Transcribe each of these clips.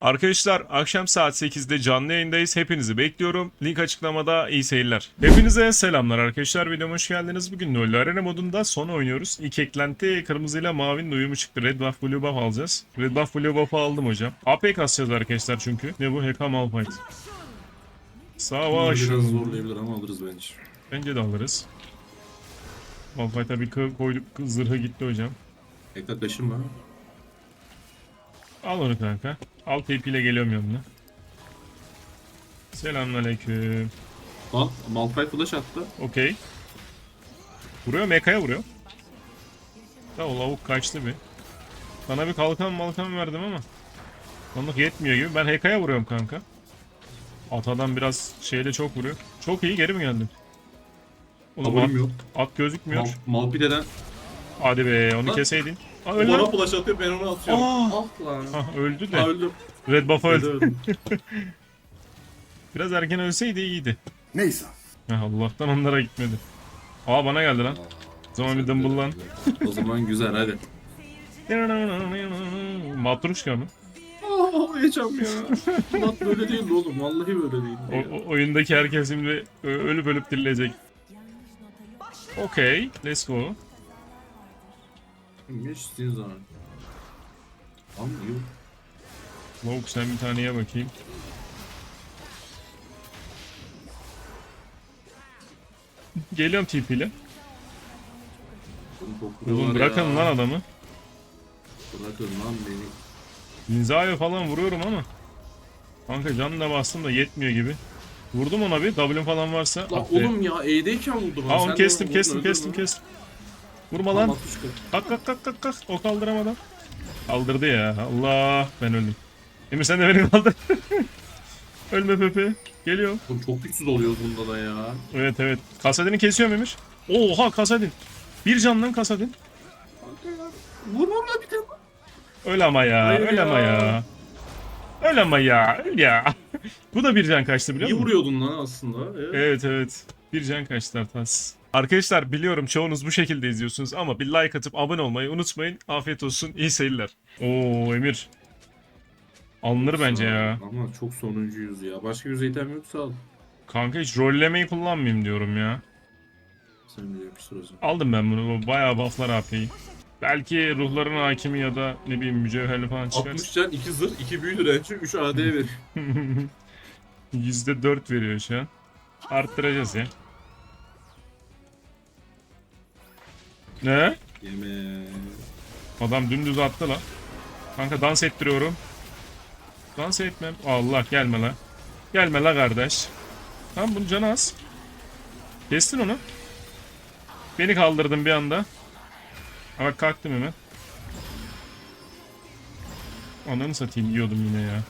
Arkadaşlar akşam saat 8'de canlı yayındayız. Hepinizi bekliyorum. Link açıklamada iyi seyirler. Hepinize selamlar arkadaşlar. Videoma hoş geldiniz. Bugün LoL Arena modunda son oynuyoruz. İlk eklenti kırmızıyla mavinin uyumu çıktı. Red buff, blue buff alacağız. Red buff, blue buff'ı aldım hocam. AP kasacağız arkadaşlar çünkü. Ne bu? Heka Malphite. Savaş. Biraz zorlayabilir ama alırız bence. Bence de alırız. Malphite'a bir koyduk. Zırhı gitti hocam. Ekle kaşınma. Al onu kanka. Al TP ile geliyorum yanına. Selamünaleyküm. Al Malphite flash attı. Okey. Vuruyor mekaya vuruyor. Da o lavuk kaçtı bir. Sana bir kalkan malkan verdim ama. Onluk yetmiyor gibi. Ben Heka'ya vuruyorum kanka. Atadan biraz şeyle çok vuruyor. Çok iyi geri mi geldin? Oğlum at, yok. at gözükmüyor. Mal, Malphite'den Hadi be onu Lan. keseydin. Aa, öldü. bana flash atıyor ben onu atıyorum. Aa! Ah lan. Ah, öldü de. Ha öldüm. Red buff'a öldü. Biraz erken ölseydi iyiydi. Neyse. Heh, Allah'tan onlara gitmedi. Aa bana geldi lan. O zaman bir dumble lan. o zaman güzel hadi. Matruşka mı? Aa ağlayacağım ya. Lat böyle değil oğlum. Vallahi böyle değil. O, o- oyundaki herkes şimdi ölüp ölüp dirilecek. Okey, let's go. Geçtiğin zaman. Tamam yok. Lavuk sen bir taneye bakayım. Geliyorum TP ile. Oğlum bırakın ya. lan adamı. Bırakın lan beni. Linza'ya falan vuruyorum ama. Kanka canına da bastım da yetmiyor gibi. Vurdum ona bir. W'm falan varsa. Lan oğlum ya E'deyken vurdu bana. Aa Sen onu kestim kestim kestim kestim. Vurma Lan. Kalk kalk kalk kalk kalk. O kaldıramadan. Kaldırdı ya. Allah ben öldüm. Emir sen de beni kaldır. Ölme Pepe. Geliyor. Oğlum çok güçsüz oluyoruz bunda da ya. Evet evet. Kasadin'i kesiyorum Emir. Oha Kasadin. Bir candan Kasadin. Vur vur lan bir tane. Öl ama ya. Hayır öl ama ya. ya. Öl ama ya. Öl ya. Bu da bir can kaçtı biliyor İyi musun? vuruyordun lan aslında. Evet. Evet evet. Bir can kaçtı Artas. Arkadaşlar biliyorum çoğunuz bu şekilde izliyorsunuz ama bir like atıp abone olmayı unutmayın. Afiyet olsun. iyi seyirler. Oo Emir. Alınır bence ya. Ama çok sonuncuyuz ya. Başka bir zeytem yoksa al. Kanka hiç rollemeyi kullanmayayım diyorum ya. Sen de yapıştır o zaman. Aldım ben bunu. Bu Bayağı bufflar AP'yi. Belki ruhların hakimi ya da ne bileyim mücevherli falan çıkar. 60 can 2 zırh 2 büyü direnci 3 AD ver. %4 veriyor şu an. Arttıracağız ya. Ne? Yeme. Adam dümdüz attı la. Kanka dans ettiriyorum. Dans etmem. Allah gelme la. Gelme la kardeş. Tamam bunun canı az. Kestin onu. Beni kaldırdın bir anda. Bak kalktım hemen. Ananı satayım yiyordum yine ya.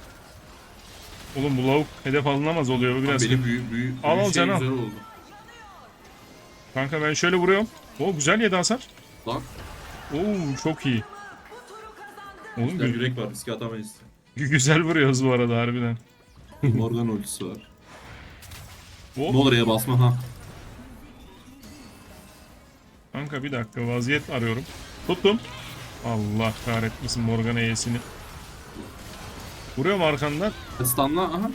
Oğlum bu lavuk hedef alınamaz oluyor bu biraz. Benim büyü büyü, Al, büyü al şey canım. Kanka ben şöyle vuruyorum. O güzel yedi hasar. Lan Oo çok iyi. Oğlum bir gü- yürek var riske atamayız. gü- güzel vuruyoruz bu arada harbiden. Morgan ultisi var. Hop. Ne olur ya basma ha. Kanka bir dakika vaziyet arıyorum. Tuttum. Allah kahretmesin Morgan E'sini. Vuruyorum arkandan. Stunla aha.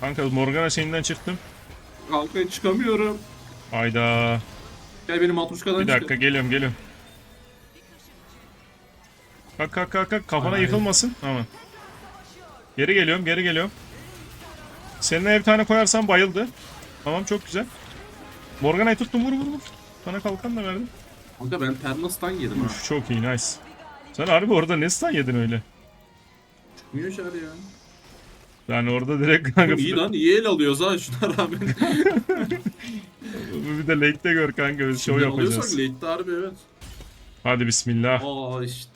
Kanka Morgana şeyinden çıktım. Kalkaya çıkamıyorum. Hayda. Gel benim 60'kadan Bir dakika geliyorum geliyorum. Kalk kalk kalk kalk kafana Ay. yıkılmasın. Tamam. Geri geliyorum geri geliyorum. Seninle bir tane koyarsan bayıldı. Tamam çok güzel. Morgana'yı tuttum vur vur vur. Sana kalkan da verdim. Kanka ben Perla stun yedim ha. Çok iyi nice. Sen harbi orada ne stun yedin öyle? Çıkmıyor içeri ya. Yani orada direkt kanka iyi lan iyi el alıyoruz ha şuna rağmen. bir de late'de gör kanka biz show Şimdi alıyorsak yapacağız. late'de harbi evet. Hadi bismillah. Aa işte.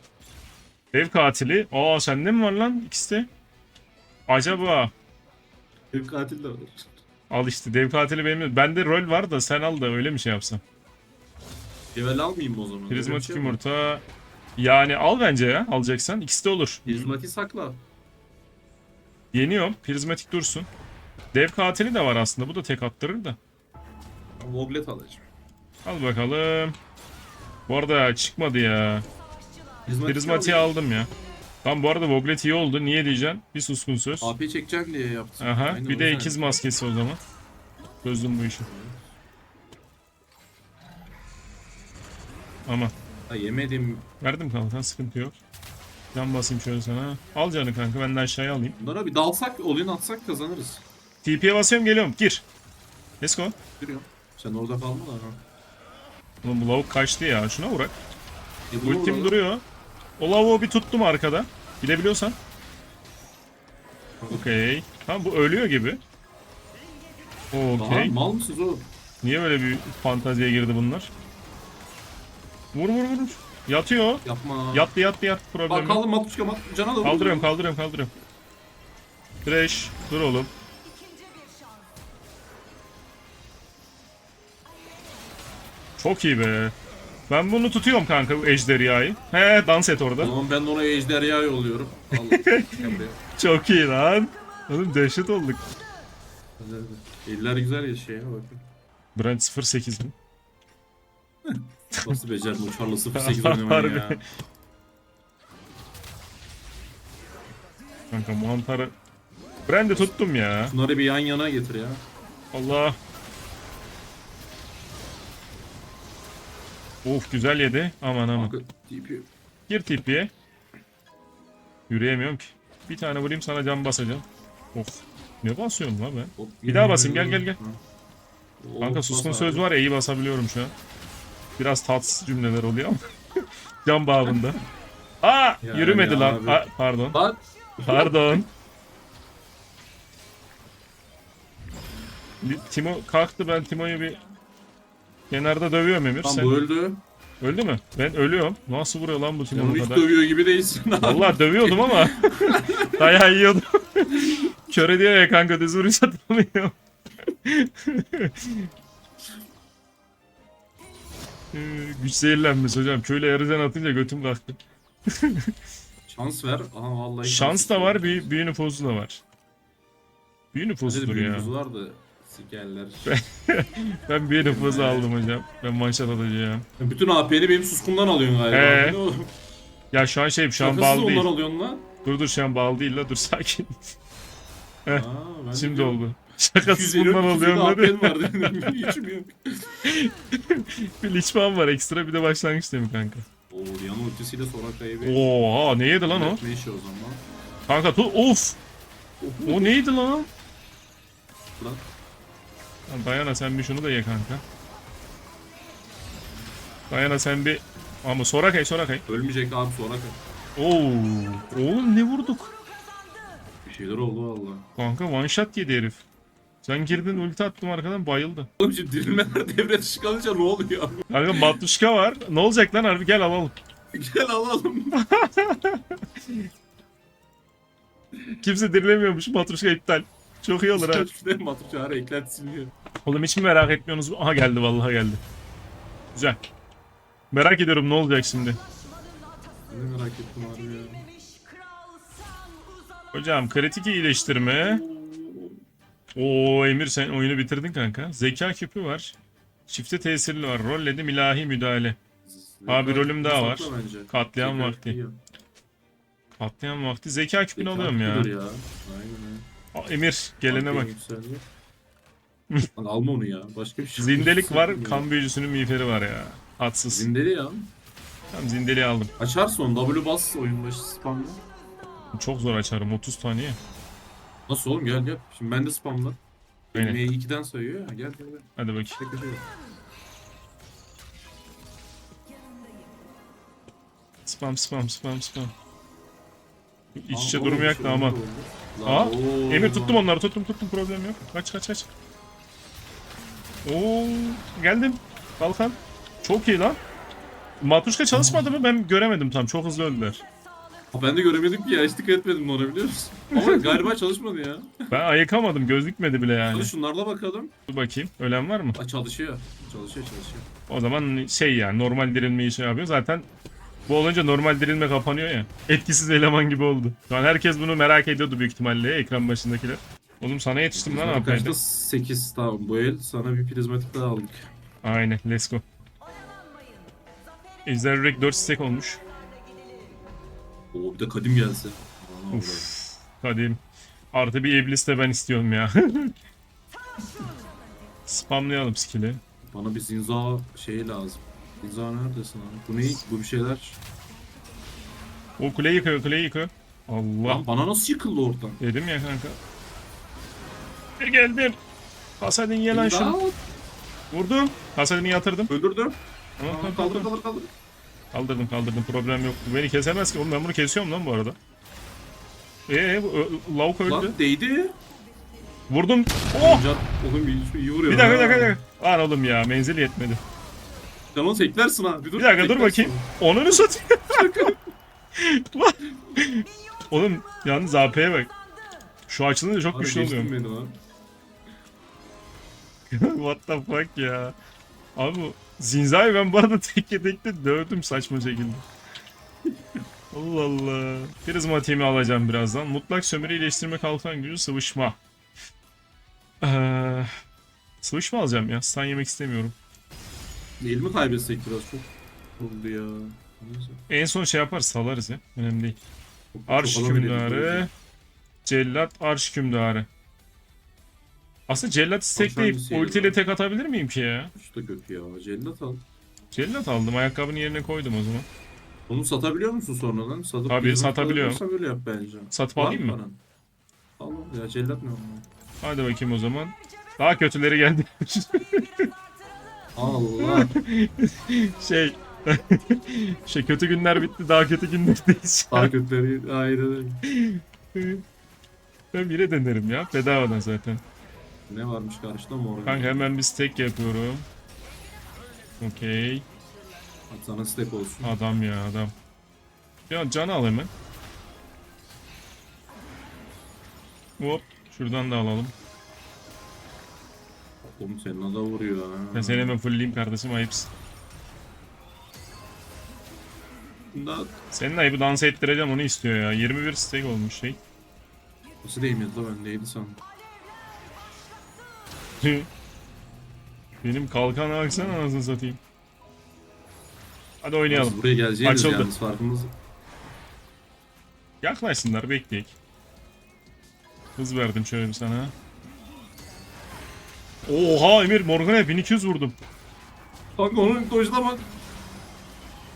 Dev katili. Aa sende mi var lan ikisi de? Acaba Bir katil de var. al işte dev katili benim. Bende rol var da sen al da öyle mi şey yapsam? Level almayayım mı o zaman? Öyle bir Prizmatik şey mi? yumurta. Yani al bence ya alacaksan. İkisi de olur. Prizmatik sakla. Yeniyorum. Prizmatik dursun. Dev katili de var aslında. Bu da tek attırır da. Voglet alacağım. Al bakalım. Bu arada çıkmadı ya. Prizmatiği aldım ya. Tam bu arada Woglet iyi oldu. Niye diyeceksin? Bir suskun söz. AP çekeceksin diye yaptım. Aha. Aynen, bir de ikiz maskesi o zaman. Çözdüm bu işi. Ama Ha, yemedim. verdim kalkan sıkıntı yok. Can basayım şöyle sana. Al canı kanka ben de aşağıya alayım. Bunlara bir dalsak, oyun atsak kazanırız. TP'ye basıyorum geliyorum. Gir. Let's go. Duruyor. Sen orada kalma da. Ha. Oğlum bu lavuk kaçtı ya. Şuna vurak. E, bunu Ultim vuralım. duruyor. O lavuğu bir tuttum arkada. Bilebiliyorsan. Okey. Tamam bu ölüyor gibi. Okey. mal mısınız oğlum? Niye böyle bir fantaziye girdi bunlar? Vur vur vur. Yatıyor. Yapma. Yattı yattı yattı problem Bak yok. kaldı matuşka mat. Cana da. Kaldırıyorum kaldırıyorum kaldırıyorum. Trash. Dur oğlum. Çok iyi be. Ben bunu tutuyorum kanka bu ejderhayı. He dans et O orada. zaman ben de ona ejderha yolluyorum. Çok iyi lan. Oğlum dehşet olduk. Hadi. Eller güzel ya şeye bakın. Brand 08 mi? Nasıl becerdin o Charles 08 oynamayı ya. Kanka mantarı. Brand'i tuttum ya. Bunları bir yan yana getir ya. Allah. Of güzel yedi. Aman aman. Kanka TP. Gir tipiye. Yürüyemiyorum ki. Bir tane vurayım sana can basacağım. Of. Ne basıyorum la ben? Hop, Bir daha basayım, gel, gel, gel. Ha. Kanka suskun söz abi. var ya iyi basabiliyorum şu an. Biraz tatsız cümleler oluyor ama. can bağımında. Aa Yani yürümedi lan. Aa, pardon. Bak. Pardon. Timo kalktı ben Timo'yu bir kenarda dövüyorum Emir. Sen bu öldü. öldü mü? Ben ölüyorum. Nasıl vuruyor lan bu Sen onu hiç kadar? dövüyor gibi değilsin. abi. Vallahi dövüyordum ama dayağı yiyordum. Kör ediyor ya kanka düz vuruş atamıyor. Ee, Güç zehirlenmiş hocam. Köyle yarıcan atınca götüm kalktı. Şans ver. Aha vallahi. Şans da var, büyü, büyü nüfusu da var. Büyü nüfusudur ya. büyüğümüz var da sikerler. Ben büyü nüfusu aldım hocam. Ben manşet atacağım. Bütün AP'ni benim suskundan alıyorsun galiba. Ee, ne oğlum? Ya şu an şey şu an Şakasız bağlı değil. ondan alıyorsun lan. Dur dur şu an bağlı değil la dur sakin. Aa, ben de Şimdi diyorum, oldu. Şakasız 250 bundan 250 oluyorum dedi. AP'm var dedim. Hiç mi yok? Bir liçman var ekstra bir de başlangıç değil mi kanka? Oo yan ultisiyle Soraka'yı bir... Oha neydi lan o? Ne işi o zaman? Kanka tu of. O neydi lan? Lan. Dayana sen bir şunu da ye kanka. Dayana sen bir ama Sorakay Sorakay. Ölmeyecek abi Soraka. Oo, oğlum ne vurduk? Bir şeyler oldu valla. Kanka one shot yedi herif. Sen girdin ulti attım arkadan bayıldı. Oğlum şimdi dirilmeler devre dışı kalınca ne oluyor? Kanka matruşka var. Ne olacak lan harbi gel alalım. Gel alalım. Kimse dirilemiyormuş matruşka iptal. Çok iyi olur ha. Şuraya matır çağrı eklenti siliniyor. Oğlum hiç mi merak etmiyorsunuz? Aha geldi vallahi geldi. Güzel. Merak ediyorum ne olacak şimdi. Ne merak ettim abi ya. Hocam kritik iyileştirme. Oo Emir sen oyunu bitirdin kanka. Zeka küpü var. Çifte tesirli var. Rolledim ilahi müdahale. Abi, rolüm daha var. Sakla bence. Katliam vakti. iyi. Katliam vakti. Zeka küpünü alıyorum ya. ya. Aynen. Aa, Emir gelene bak. Lan alma onu ya. Başka bir şey. Zindelik var. Ya. Kan büyücüsünün miğferi var ya. Hatsız. Zindeli ya. Tamam zindeliği aldım. Açarsın onu. W bas oyun başı spamla. Çok zor açarım 30 saniye. Nasıl oğlum gel gel. Şimdi ben de spamla. Aynen. Benim 2'den sayıyor ya. Gel gel gel. Hadi bakayım. Tek. Spam spam spam spam. İç Aa, içe oğlum, durmayak da ama. oldu. Aa, oo, Emir tuttum onları tuttum tuttum problem yok. Kaç kaç kaç. Oo geldim. Kalkan. Çok iyi lan. Matruşka çalışmadı mı? Ben göremedim tam. Çok hızlı öldüler. Ha, ben de göremedim ki ya. Hiç dikkat etmedim ona biliyor musun? Ama galiba çalışmadı ya. Ben ayıkamadım. Göz dikmedi bile yani. Hadi şunlarla bakalım. Dur bakayım. Ölen var mı? Aa, çalışıyor. Çalışıyor çalışıyor. O zaman şey yani normal dirilmeyi şey yapıyor. Zaten bu olunca normal dirilme kapanıyor ya. Etkisiz eleman gibi oldu. Şu an herkes bunu merak ediyordu büyük ihtimalle ekran başındakiler. Oğlum sana yetiştim lan AP'de. Kaçta 8 tamam bu el sana bir prizmatik daha aldık. Aynen let's go. Ejder Yürek 4 stack olmuş. Oo bir de kadim gelse. Uf. Kadim. Artı bir iblis de ben istiyorum ya. Spamlayalım skill'i. Bana bir zinza şeyi lazım. Zinza neredesin abi? Bu ne? Bu bir şeyler. O kuleyi yıkıyor, kuleyi yıkıyor. Allah. Lan bana nasıl yıkıldı oradan? Dedim ya kanka. E geldim. Hasadin ye lan şunu. Vurdum. Hasadin'i yatırdım. Öldürdüm. Tamam, tamam, kaldır kaldır kaldır. Kaldırdım kaldırdım problem yok. Beni kesemez ki. Oğlum ben bunu kesiyorum lan bu arada. Eee lavuk öldü. Lan değdi. Vurdum. Oh! Oğlum iyi, vuruyor. Bir dakika bir dakika. bir dakika. Lan oğlum ya menzil yetmedi. Onu teklersin ha. Bir, dur, Bir dakika dur bakayım. Onu mu satayım? Oğlum yalnız AP'ye bak. Şu açılınca çok. Abi güçlü geçtin oluyor. beni lan. What the fuck ya. Abi bu Zinza'yı ben bu arada tekke tekte dövdüm saçma şekilde. Allah Allah. Prizmatiğimi alacağım birazdan. Mutlak sömürü iyileştirme kalkan gücü sıvışma. Ee, sıvışma alacağım ya. Stun yemek istemiyorum. Değil mi kaybetsek biraz çok oldu ya. Neyse. En son şey yapar salarız ya. Önemli değil. Arş hükümdarı. Cellat arş hükümdarı. Aslında cellat stekleyip hangisi yedi ultiyle tek atabilir miyim ki ya? İşte kötü ya. Cellat al. Cellat aldım. Ayakkabının yerine koydum o zaman. Onu satabiliyor musun sonradan? Satıp Tabii, satabiliyorum. alabiliyorsan öyle yap bence. Satıp alayım mı? paran? Al ya cellat ne ama. Hadi bakayım o zaman. Daha kötüleri geldi. Allah. şey şey kötü günler bitti daha kötü günlerdeyiz. Daha kötüleri aynen öyle. ben bire denerim ya bedavadan zaten. Ne varmış karşıda mı orada? Kanka hemen bir stack yapıyorum. Okey. Sana step olsun. Adam ya adam. Ya can al hemen. Hop. Şuradan da alalım. Oğlum senin ada vuruyor ha. Ben seni hemen fullleyeyim kardeşim ayıpsın. Bunda Senin ayıbı dans ettireceğim onu istiyor ya. 21 stack olmuş şey. nasıl değmedi la ben neydi sandım. Benim kalkan baksana anasını satayım. Hadi oynayalım. Biz buraya geleceğiniz Açıldı. yalnız farkımız. Yaklaşsınlar bekleyek. Hız verdim şöyle bir sana. Oha Emir Morgan'a 1200 vurdum. Kanka onun dojuna bak.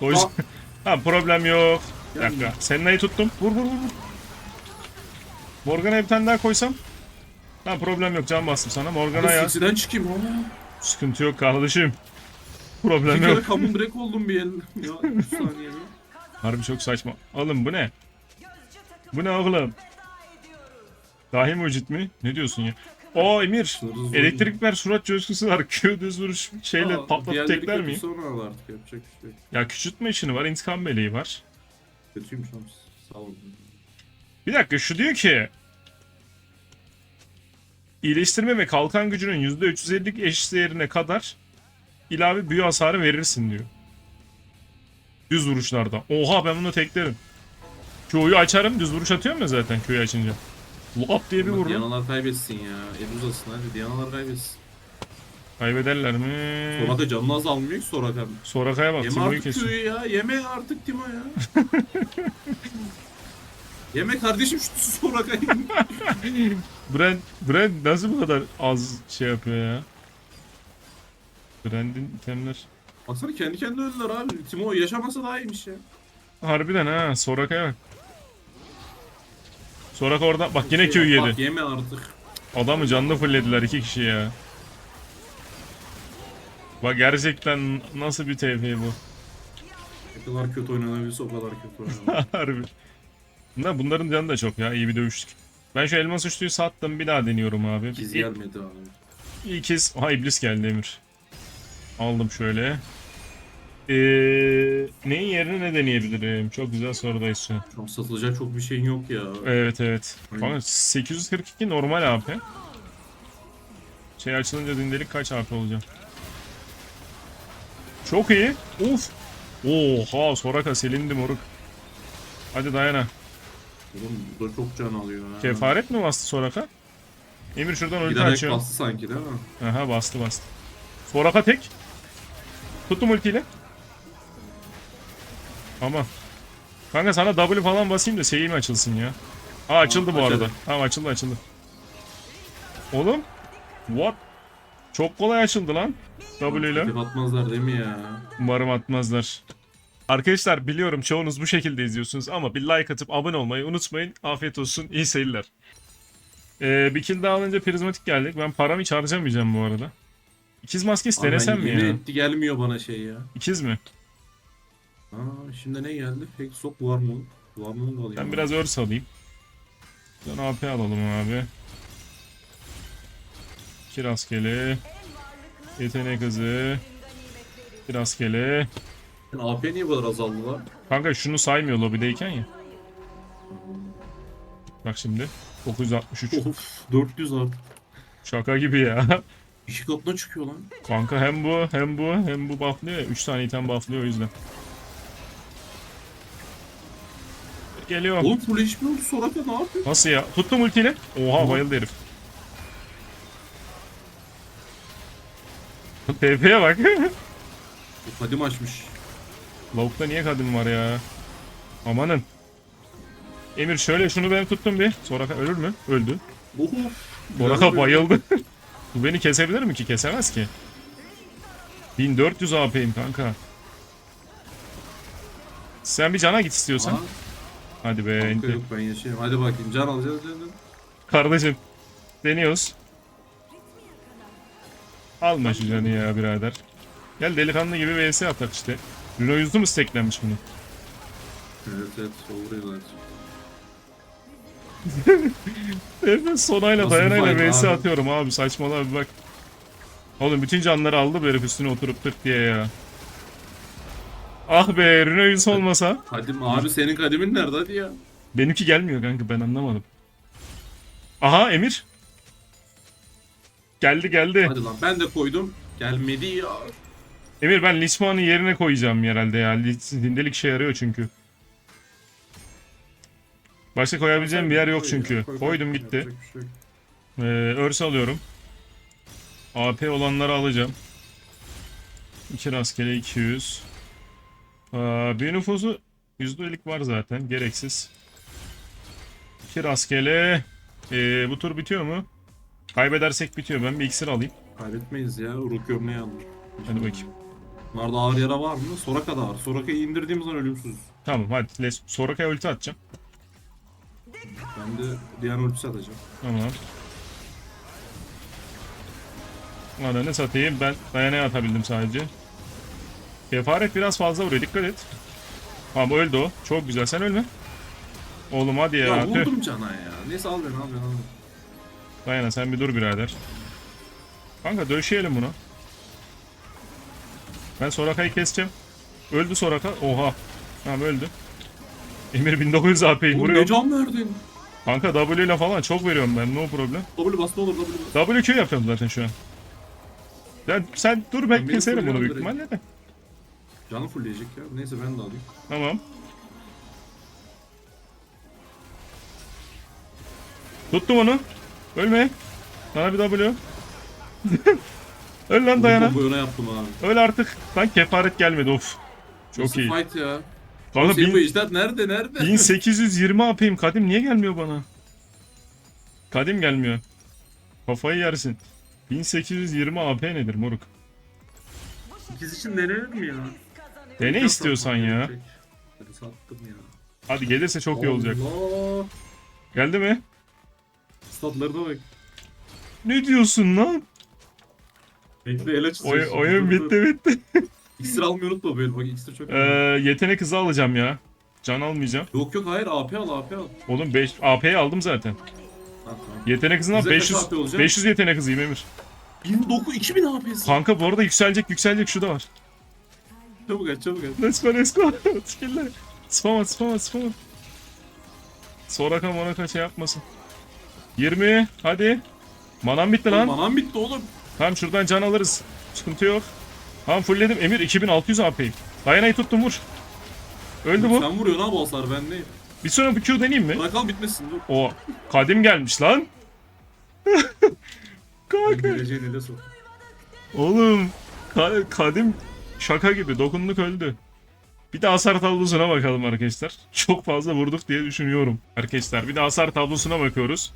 Yüzden... Aa. ha problem yok. Bir dakika. Senna'yı tuttum. Vur vur vur. vur. Morgan'a bir tane daha koysam. Ha problem yok can bastım sana. Morgan'a ya. silsiden çıkayım ama. Sıkıntı yok kardeşim. Bir Problem kere yok. common break oldum bir el. Ya 3 saniye. Harbi çok saçma. Oğlum bu ne? Bu ne oğlum? Dahi mucit mi? Ne diyorsun ya? O Emir. Sınırsız Elektrik ver surat coşkusu var. Q düz vuruş şeyle Aa, patlatıp diğerleri tekler kötü, miyim? Sonra al artık yapacak bir şey. yok. Ya küçültme işini var. intikam meleği var. Kötüymüş ama sağ olun. Bir dakika şu diyor ki iyileştirme ve kalkan gücünün %350'lik eşdeğerine kadar ilave büyü hasarı verirsin diyor. Düz vuruşlarda. Oha ben bunu teklerim. Q'yu açarım düz vuruş atıyorum ya zaten Q'yu açınca. Lap diye bir Ama. Dianalar kaybetsin ya. El uzasın hadi Dianalar kaybetsin. Kaybederler mi? Soraka canını az almıyor ki Soraka. Soraka'ya bak Yeme Timo'yu artık kesiyor. tüyü ya. Yeme artık Timo ya. Yeme kardeşim şu Soraka'yı. Brand, Brand nasıl bu kadar az şey yapıyor ya? Brand'in itemler. Baksana kendi kendine öldüler abi. Timo yaşamasa daha iyiymiş ya. Harbiden ha Soraka'ya bak. Soraka orada bak yine Q Şey, yedi. Bak yeme artık. Adamı canlı fulllediler iki kişi ya. Bak gerçekten nasıl bir TF bu? Ne kadar kötü oynanabilirse o kadar kötü oynanabilir. Harbi. Bunlar, bunların canı da çok ya iyi bir dövüştük. Ben şu elmas uçluyu sattım bir daha deniyorum abi. İkiz İ- gelmedi abi. İkiz. Ha iblis geldi Emir. Aldım şöyle. Ee, neyin yerine ne deneyebilirim? Çok güzel sorudayız şu an. An satılacak çok bir şeyin yok ya. Evet evet. Aynen. Kanka 842 normal AP. Şey açılınca dindelik kaç AP olacak? Çok iyi. Uf. Oha Soraka silindi moruk. Hadi dayana. Oğlum bu da çok can alıyor ha. Kefaret mi bastı Soraka? Emir şuradan ulti Giderek açıyor. bastı sanki değil mi? Aha bastı bastı. Soraka tek. Tuttum ultiyle. Ama Kanka sana W falan basayım da şeyim açılsın ya. Aa açıldı Aa, bu açıldı. arada. Tamam açıldı açıldı. Oğlum. What? Çok kolay açıldı lan. W ile. Atmazlar değil mi ya? Umarım atmazlar. Arkadaşlar biliyorum çoğunuz bu şekilde izliyorsunuz ama bir like atıp abone olmayı unutmayın. Afiyet olsun. iyi seyirler. Ee, bir kill daha alınca prizmatik geldik. Ben paramı hiç harcamayacağım bu arada. İkiz maskesi ben denesem mi ya? etti gelmiyor bana şey ya. İkiz mi? Aa şimdi ne geldi? Mı? Var mı alayım? Ben biraz örs alayım. Sonra AP alalım abi. İki rastgele. Yetenek hızı. Bir rastgele. Yani AP niye bu kadar azaldı lan? Kanka şunu saymıyor lobideyken ya. Bak şimdi. 963. Of 400 artık. Şaka gibi ya. İki katına çıkıyor lan. Kanka hem bu hem bu hem bu bufflıyor ya. 3 tane item bufflıyor o yüzden. Geliyor. Oğlum full HP oldu Soraka ne yapıyor? Nasıl ya? Tuttum ultiyle. Oha bayıldı herif. TP'ye bak. O kadim açmış. Lavukta niye kadın var ya? Amanın. Emir şöyle şunu ben tuttum bir. Soraka ölür mü? Öldü. Of. Soraka bayıldı. Bu beni kesebilir mi ki? Kesemez ki. 1400 AP'yim kanka. Sen bir cana git istiyorsan. Aa, Hadi be. kanka yok ben yaşayayım. Hadi bakayım can alacağız. Can, can. Kardeşim. Deniyoruz. Alma şu canı ya birader. Gel delikanlı gibi vs atak işte. Rüno yüzü mü steklenmiş bunu? Evet evet soğuruyorlar. Evet sonayla Nasıl dayanayla vs abi? atıyorum abi saçmalama bak. Oğlum bütün canları aldı bu herif üstüne oturup tık diye ya. Ah be yüzü olmasa. Kadim abi senin kadimin nerede hadi ya? Benimki gelmiyor kanka ben anlamadım. Aha Emir. Geldi geldi. Hadi lan ben de koydum. Gelmedi ya. Emir ben Lisman'ı yerine koyacağım herhalde ya. Dindelik işe yarıyor çünkü. Başka koyabileceğim bir yer yok çünkü. Koy, koy. Koydum gitti. Yapacak bir şey yok. Ee, örs alıyorum. AP olanları alacağım. 2 rastgele 200. Aa, bir nüfusu %50'lik var zaten. Gereksiz. 2 rastgele. Ee, bu tur bitiyor mu? Kaybedersek bitiyor. Ben bir iksir alayım. Kaybetmeyiz ya. Uruk gömleği almış. Hadi bakayım. Bunlarda ağır yara var mı? Soraka da var. Soraka'yı indirdiğimiz zaman ölümsüz. Tamam hadi. Let's... Soraka'ya ulti atacağım. Ben de diğer ultisi atacağım. Tamam. Ananı satayım. Ben dayanaya atabildim sadece. Kefaret biraz fazla vuruyor. Dikkat et. Tamam öldü o. Çok güzel. Sen ölme. Oğlum hadi ya. Ya, tüh. vurdum cana ya. Neyse al beni al beni al beni. Dayana sen bir dur birader. Kanka döşeyelim bunu. Ben Soraka'yı keseceğim. Öldü Soraka. Oha. Tamam öldü. Emir 1900 AP'yi Oğlum ne vuruyor. can verdin? Kanka W ile falan çok veriyorum ben. No problem. W bas ne olur W bas. WQ yapıyorum zaten şu an. Sen, sen dur ben keserim bunu büyük fulluyorum ihtimalle de. Canı fullleyecek ya. Neyse ben de alayım. Tamam. Tuttum onu. Ölme. Sana bir W. Öl lan dayana. Bu oyuna yaptım abi. Öl artık. Lan kefaret gelmedi of. Çok Nasıl iyi. fight ya? Kanka Senin bu bin- ejder nerede nerede? 1820 AP'yim. Kadim niye gelmiyor bana? Kadim gelmiyor. Kafayı yersin. 1820 AP nedir moruk? İkiz için denenir mi ya? Dene istiyorsan ya. Hadi sattım ya. Hadi gelirse çok iyi olacak. Allah. Geldi mi? Statlarına bak. Ne diyorsun lan? Bekle ele Oy, çiziyorsun. oyun Dur, dur. bitti bitti. İksir almayı unutma böyle bak iksir çok Ee, önemli. yetenek hızı alacağım ya. Can almayacağım. Yok yok hayır AP al AP al. Oğlum 5 AP'yi aldım zaten. Ha tamam. Yetenek hızından Bize kaç 500 AP olacak? 500 yetenek hızıyım Emir. 19 2000 AP'si. Kanka bu arada yükselecek yükselecek şu da var. Çabuk aç çabuk aç. Let's go let's go. Skill'ler. Spam at spam at spam at. Soraka monaka şey yapmasın. 20 hadi. Manam bitti lan. Manam bitti oğlum. Tamam şuradan can alırız. Sıkıntı yok. Tamam fullledim. Emir 2600 AP'yim. Dayanayı tuttum vur. Öldü bu. Sen vuruyorsun abi bosslar ben neyim? Bir sonra bir Q deneyeyim mi? Bırak al bitmesin dur. O kadim gelmiş lan. Kanka. Geleceğin ele sok. Oğlum ka- kadim şaka gibi dokunduk öldü. Bir de hasar tablosuna bakalım arkadaşlar. Çok fazla vurduk diye düşünüyorum. Arkadaşlar bir de hasar tablosuna bakıyoruz.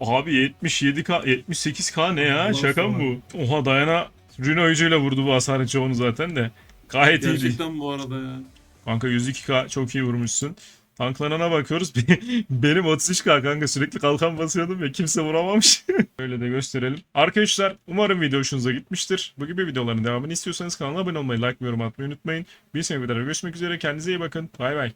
Abi 77k 78k ne ya? Şaka mı bu? Oha Dayana Rune ucuyla vurdu bu hasarın çoğunu zaten de. Gayet iyiydi. Gerçekten bu arada ya. Kanka 102k çok iyi vurmuşsun. Tanklanana bakıyoruz. Benim 33k kanka sürekli kalkan basıyordum ya kimse vuramamış. Öyle de gösterelim. Arkadaşlar umarım video hoşunuza gitmiştir. Bu gibi videoların devamını istiyorsanız kanala abone olmayı, like ve yorum atmayı unutmayın. Bir sonraki videoda görüşmek üzere. Kendinize iyi bakın. Bay bay.